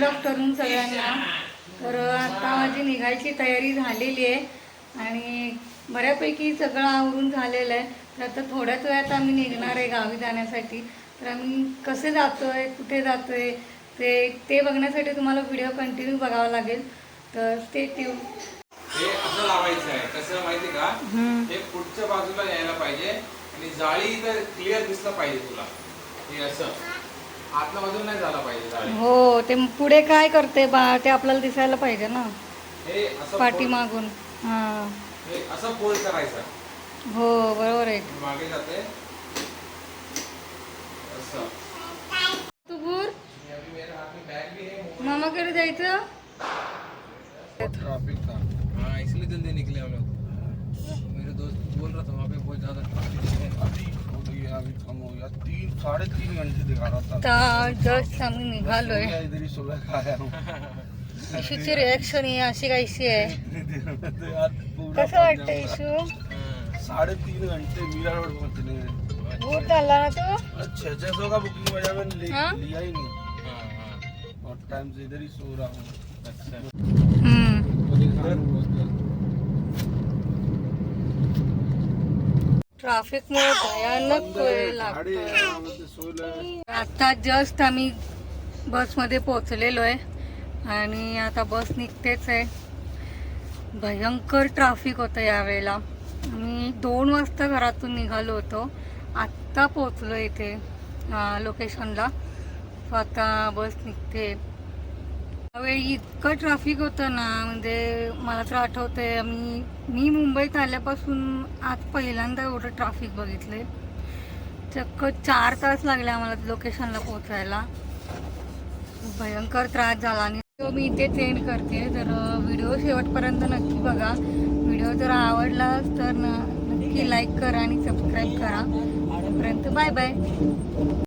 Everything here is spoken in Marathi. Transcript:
गुड आफ्टरनून सगळ्यांना. तर आता माझी निघायची तयारी झालेली आहे आणि बऱ्यापैकी सगळं आवरून झालेलं आहे. तर आता थोड्याच वेळात आम्ही निघणार आहे गावी जाण्यासाठी. तर आम्ही कसे जातोय कुठे जातोय ते ते बघण्यासाठी तुम्हाला व्हिडिओ कंटिन्यू बघावा लागेल. तर स्टे ट्यून हे असं लावायचं आहे. कसं माहिती का? हे पुढच्या बाजूला यायला पाहिजे आणि जाळी इथं क्लिअर दिसलं पाहिजे तुला. हे असं. नाही झाला पाहिजे हो ते पुढे काय करते बा ते आपल्याला दिसायला पाहिजे ना. असं पाठीमागून हां. हे असं फोल्ड करायचं. हो बरोबर आहे. मागे जाते. है जायचं? ट्रैफिक था हाँ इसलिए जल्दी निकले हम लोग। मेरे दोस्त बोल रहा था वहाँ पे बहुत ज़्यादा ट्रैफिक है अभी हो गया अभी कम हो गया तीन साढ़े तीन घंटे दिखा रहा था आता जस्ट आम्ही निघालोय. मैं इधर ही सुबह का आया हूँ इशूची रिॲक्शन ही अशी काहीशी आहे. तो कसं वाटतं इशू हाँ, साढ़े तीन घंटे मीरा रोड पहुंचने में भूत चालला ना तू? छह सौ का बुकिंग वजह मैंने ले- हाँ? लिया ही नहीं हाँ, हाँ, और टाइम से इधर ही सो रहा हूँ अच्छा. ट्रॅफिकमुळे भयानक वेळ गाड़ी आता जस्ट आम्ही बसमध्ये पोहोचलेलो आहे आणि आता बस निघतेच आहे. भयंकर ट्रॅफिक होतं यावेळेला. आम्ही दोन वाजता घरातून निघालो होतो. आत्ता पोचलो इथे लोकेशनला स्वतः आता बस निघते. त्यावेळी इतकं ट्रॅफिक होतं ना म्हणजे मला तर आठवतंय आम्ही मी मुंबईत आल्यापासून आज पहिल्यांदा एवढं ट्रॅफिक बघितले चक्क चार तास लागले आम्हाला लोकेशनला पोहोचायला. भयंकर त्रास झाला आणि तो मी इथे चेंज करते तर व्हिडिओ शेवटपर्यंत नक्की बघा. व्हिडिओ जर आवडला तर नक्की लाईक करा आणि सबस्क्राईब करा. तोपर्यंत बाय बाय